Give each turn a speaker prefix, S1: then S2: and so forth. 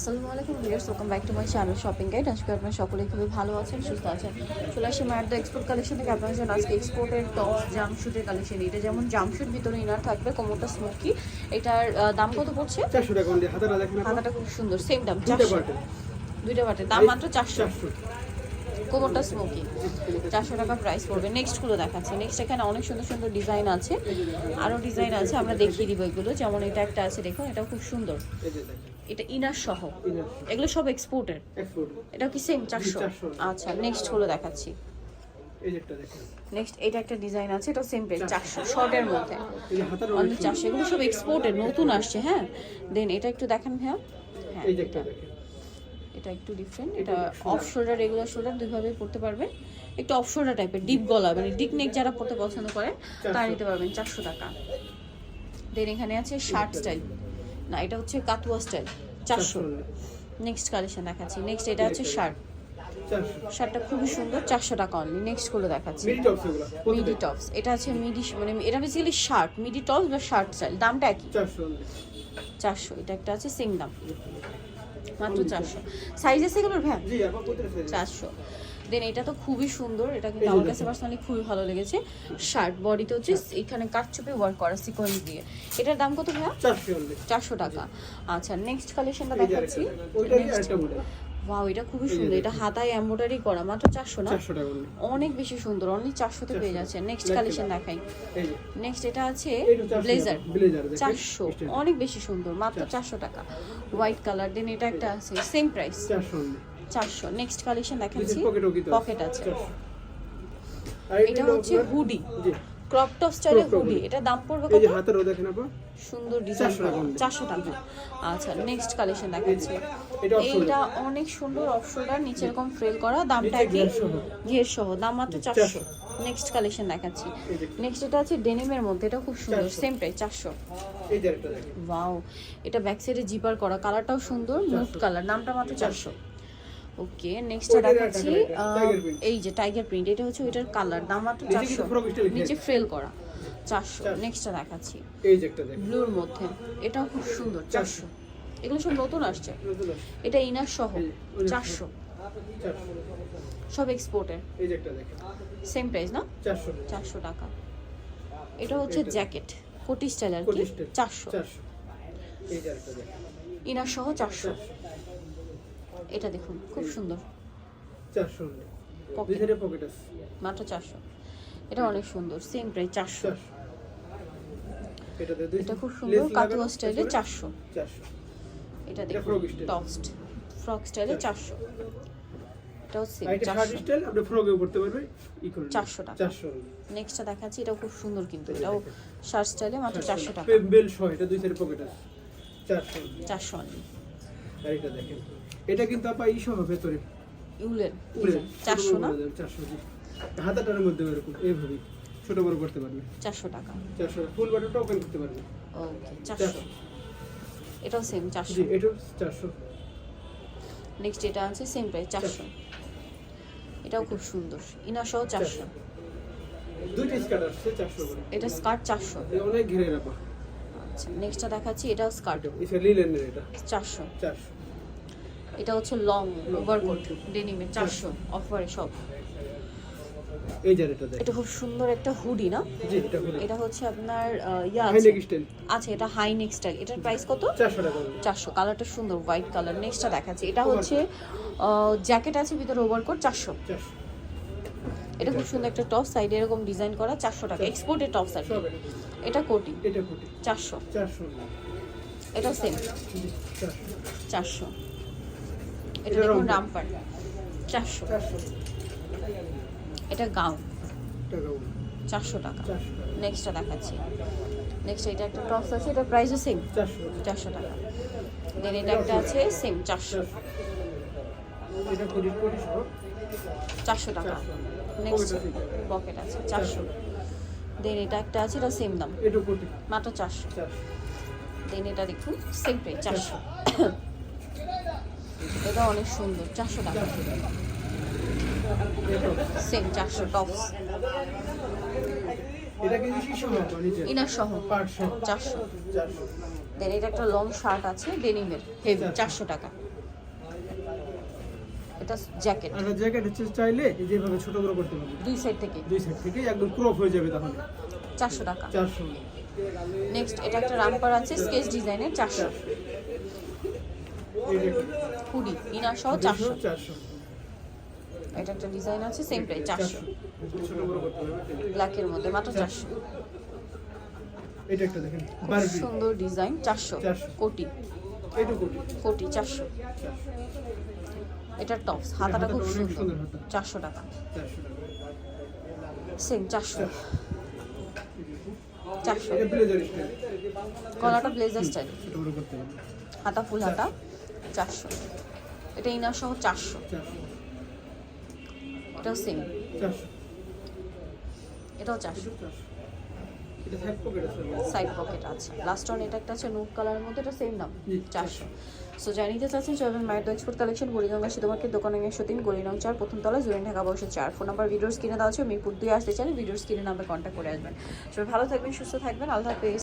S1: আসসালামু আলাইকুম viewers welcome back to my channel shopping guide আজকে আপনারা সকলেই খুবই ভালো আছেন সুস্থ আছেন। চলে আসি মায়ের দ্য এক্সপোর্ট কালেকশন থেকে। আপনার জন্য আজকে এক্সপোর্টের টপ জামশুটের কালেকশন এটা যেমন জামশুট ভিতরে ইনার থাকবে কোমরটা স্মোকি এটার দাম কত পড়ছে?
S2: হাতাটা
S1: খুব সুন্দর সেম দাম
S2: দুইটা
S1: চারশো।
S2: বাটে।
S1: দুইটা বাটে। দাম মাত্র চারশো। কোমরটা স্মোকি চারশো টাকা প্রাইস পড়বে। নেক্সটগুলো দেখাচ্ছি। নেক্সট এখানে অনেক সুন্দর সুন্দর ডিজাইন আছে। আরও ডিজাইন আছে আমরা দেখিয়ে দিব এগুলো। যেমন এটা একটা আছে দেখুন এটা খুব সুন্দর। এটা ইনার সহ। এগুলো সব এক্সপোর্টের
S2: এক্সপোর্ট
S1: এটা কি সেম চারশো? আচ্ছা নেক্সট হলো দেখাচ্ছি। নেক্সট এটা একটা ডিজাইন আছে এটা সেম চারশো। শর্টের মধ্যে। চারশো এগুলো সব এক্সপোর্টের নতুন আসছে হ্যাঁ? দেন এটা একটু দেখেন ভাইয়া। হ্যাঁ এটা একটু ডিফারেন্ট এটা অফ শোল্ডার রেগুলার শোল্ডার দুইভাবে পড়তে পারবেন। একটু অফ শোল্ডার টাইপের ডিপ গলা মানে ডিপ নেক যারা পড়তে পছন্দ করে তারা নিতে পারবেন চারশো টাকা। দেন এখানে আছে শার্ট স্টাইল না এটা হচ্ছে কাতুয়া স্টাইল চারশো। নেক্সট কালেকশন দেখাচ্ছি। নেক্সট এটা হচ্ছে শার্ট শার্টটা খুবই সুন্দর চারশো টাকা অনলি নেক্সটগুলো দেখাচ্ছি।
S2: মিডি টপস এগুলো
S1: মিডি টপস এটা আছে মিডি মানে এটা বেসিক্যালি শার্ট মিডি টপস বা শার্ট স্টাইল দামটা একই।
S2: চারশো
S1: এটা একটা আছে সেম দাম। মাত্র চারশো। সাইজ আছে এগুলোর ভ্যান
S2: আছে
S1: চারশো। দেন এটা তো খুবই সুন্দর এটা কিন্তু আমার কাছে পার্সোনালি খুবই ভালো লেগেছে। শার্ট বডিতে হচ্ছে এখানে কাটচুপে ওয়ার্ক করা সিকোয়েন্স দিয়ে। এটার দাম কত ভাইয়া?
S2: চারশো।
S1: টাকা। আচ্ছা নেক্সট কালেকশনটা দেখাচ্ছি। ওয়াও এটা খুবই সুন্দর। এটা হাতায় এমব্রয়ডারি করা মাত্র চারশো না?
S2: চারশো টাকা
S1: অনেক বেশি সুন্দর অনলি চারশোতে পেয়ে যাচ্ছে। নেক্সট কালেকশন দেখাই। নেক্সট এটা আছে
S2: 400
S1: ব্লেজার। চারশো
S2: Extend।
S1: অনেক বেশি সুন্দর মাত্র চারশো। টাকা। হোয়াইট কালার দেন এটা একটা আছে সেম প্রাইস
S2: চারশো অনলি।
S1: চারশো। নেক্সট কালেকশন দেখাচ্ছি। পকেট আছে। এটা হচ্ছে হুডি
S2: জি।
S1: ক্রপ টপ স্টাইলের হুডি এটা দাম পড়বে
S2: এই
S1: কত?
S2: যে হাতারও দেখেন আপা
S1: সুন্দর ডিজাইন
S2: 400 টাকা
S1: আচ্ছা নেক্সট কালেকশন দেখাচ্ছি।
S2: এটা
S1: এইটা অনেক সুন্দর অফ শোল্ডার নিচে এরকম ফ্রেল করা দামটা কি?
S2: ঘের সহ।
S1: দাম মাত্র চারশো।
S2: 400
S1: নেক্সট কালেকশন দেখাচ্ছি। নেক্সট এটা আছে ডেনিমের মধ্যে এটা খুব সুন্দর সেম প্রাইস চারশো।
S2: এই যে আরেকটা দেখেন
S1: ওয়াও এটা ব্যাক সাইডে জিপার করা কালারটাও সুন্দর নুট কালার দামটা মাত্র চারশো। ওকে নেক্সট দেখাচ্ছি। এই যে টাইগার প্রিন্ট এটা হচ্ছে ওইটার কালার দাম মাত্র চারশো। নিচে ফ্রেল করা চারশো।
S2: 400
S1: নেক্সটটা দেখাচ্ছি। ব্লুর মধ্যে এটাও খুব সুন্দর চারশো। এগুলো সব নতুন আসছে। এটা ইনার সহ চারশো। সব এক্সপোর্টের সেম প্রাইস না?
S2: চারশো।
S1: টাকা। এটা হচ্ছে জ্যাকেট কোটি স্টাইল আর কি। চারশো। ইনার সহ চারশো। এটা দেখুন খুব সুন্দর।
S2: চারশো।
S1: মাত্র চারশো। এটা অনেক সুন্দর সেম প্রাইস চারশো। এটা খুব সুন্দর কাতুয়া স্টাইলে চারশো। এটা দেখুন টপস্ট ফ্রক স্টাইলে চারশো। এটাও সেম চারশো।
S2: স্টাইল আপনি ফ্রকেও পড়তে পারবে ই করে
S1: 400 টাকা। নেক্সটটা দেখাচ্ছি এটাও খুব সুন্দর কিন্তু এটাও শার্ট স্টাইলে মাত্র চারশো টাকা।
S2: বেল এটা দুই সাইডে পকেট আছে। চারশো।
S1: চারশো অনলি।
S2: দেখেন। এটা কিন্তু আপা ই সহ ভেতরে।
S1: ইউলের
S2: উড়ে
S1: চারশো না?
S2: চারশো জি। হাতাটার মধ্যে এরকম এইভাবে ছোট বড় করতে পারবে।
S1: চারশো টাকা।
S2: চারশো ফুল বাটনটা ওপেন করতে পারবে।
S1: ওকে চারশো। এটাও সেম চারশো।
S2: জি এটা চারশো।
S1: নেক্সট এটা আছে সেম প্রাইস চারশো। এটাও খুব সুন্দর। ইনার সহ চারশো।
S2: দুইটা স্কার্ট আসছে চারশো করে।
S1: এটা স্কার্ট চারশো।
S2: এই অনেক ঘিরে রাখা
S1: আচ্ছা নেক্সটটা দেখাচ্ছি এটাও স্কার্ট
S2: এটা লিলেনের এটা।
S1: চারশো।
S2: চারশো।
S1: এটা হচ্ছে লং ওভারকোট ডেনিমের চারশো অফারে সব।
S2: এই যে এটা
S1: এটা খুব সুন্দর একটা হুডি না?
S2: জি এটা হলো
S1: এটা হচ্ছে আপনার ইয়া
S2: হাই
S1: আছে।
S2: নেক স্টাইল
S1: আচ্ছা এটা হাই নেক স্টাইল এটার প্রাইস কত?
S2: চারশো টাকা। করে।
S1: চারশো। কালারটা সুন্দর হোয়াইট কালার নেক্সটটা দেখাচ্ছি। এটা হচ্ছে জ্যাকেট আছে ভিতরে ওভারকোট চারশো।
S2: চারশো।
S1: এটা খুব সুন্দর একটা টপ সাইডে এরকম ডিজাইন করা চারশো টাকা। এক্সপোর্টের টপ সাইড এটা। কোটি।
S2: এটা কোটি।
S1: চারশো।
S2: চারশো।
S1: এটা সেম
S2: জি, চারশো।
S1: চারশো। এটা দেখুন
S2: রামপার।
S1: চারশো। এটা গাউন। চারশো টাকা। নেক্সটটা দেখাচ্ছি। নেক্সট এটা একটা টপস আছে এটা প্রাইসও সেম
S2: চারশো।
S1: টাকা। দেন এটা একটা আছে সেম চারশো।
S2: চারশো।
S1: টাকা। নেক্সট পকেট আছে। চারশো। দেন এটা একটা আছে এটা সেম দাম। মাত্র চারশো। দেন এটা দেখুন সেম প্রাইস চারশো। এটা অনেক সুন্দর চারশো টাকা। সেম চারশো টপস ইনার সহ। চারশো। দেন এটা একটা লং শার্ট আছে ডেনিমের হেভি চারশো টাকা। এটা জ্যাকেট
S2: আর জ্যাকেট হচ্ছে চাইলে যেভাবে ছোট বড় করতে পারবে
S1: দুই সাইড থেকে।
S2: দুই সাইড থেকে একদম ক্রপ হয়ে যাবে তাহলে।
S1: চারশো টাকা। নেক্সট এটা একটা রামপার আছে স্কেচ ডিজাইনের চারশো।
S2: এই দেখুন
S1: হুডি ইনার সহ চারশো। এটা একটা ডিজাইন আছে সেম প্রাইস চারশো। ব্ল্যাকের মধ্যে মাত্র চারশো।
S2: এটা একটা দেখেন
S1: খুব সুন্দর ডিজাইন চারশো। কোটি।
S2: কোটি।
S1: চারশো। এটা টপস হাতাটা খুব সুন্দর। চারশো টাকা। সেম চারশো। চারশো।
S2: এটা ব্লেজার স্টাইল
S1: হাতা ফুল হাতা। চারশো। এটা ইনার সহ চারশো। এটাও সেম এটাও চারশো।
S2: সাইড পকেট আছে
S1: লাস্ট ওয়ান এটা একটা আছে নুট কালারের মধ্যে এটা সেম দাম। চারশো। সো জানিতে চাচ্ছেন চলবেন মায়ের এক্সপোর্ট কালেকশন বুড়িগঙ্গা সিধুমার্কেট দোকান একশো তিন গলিরং চার প্রথম তলা জুরেন ঢাকা বসে চার। ফোন নাম্বার ভিডিওস কিনে দেওয়া আছে মিরপুর দুই আসতে চান ভিডিওস কিনে নাম্বার কন্ট্যাক্ট করে আসবেন। সবাই ভালো থাকবেন সুস্থ থাকবেন আল্লাহ হাফেজ।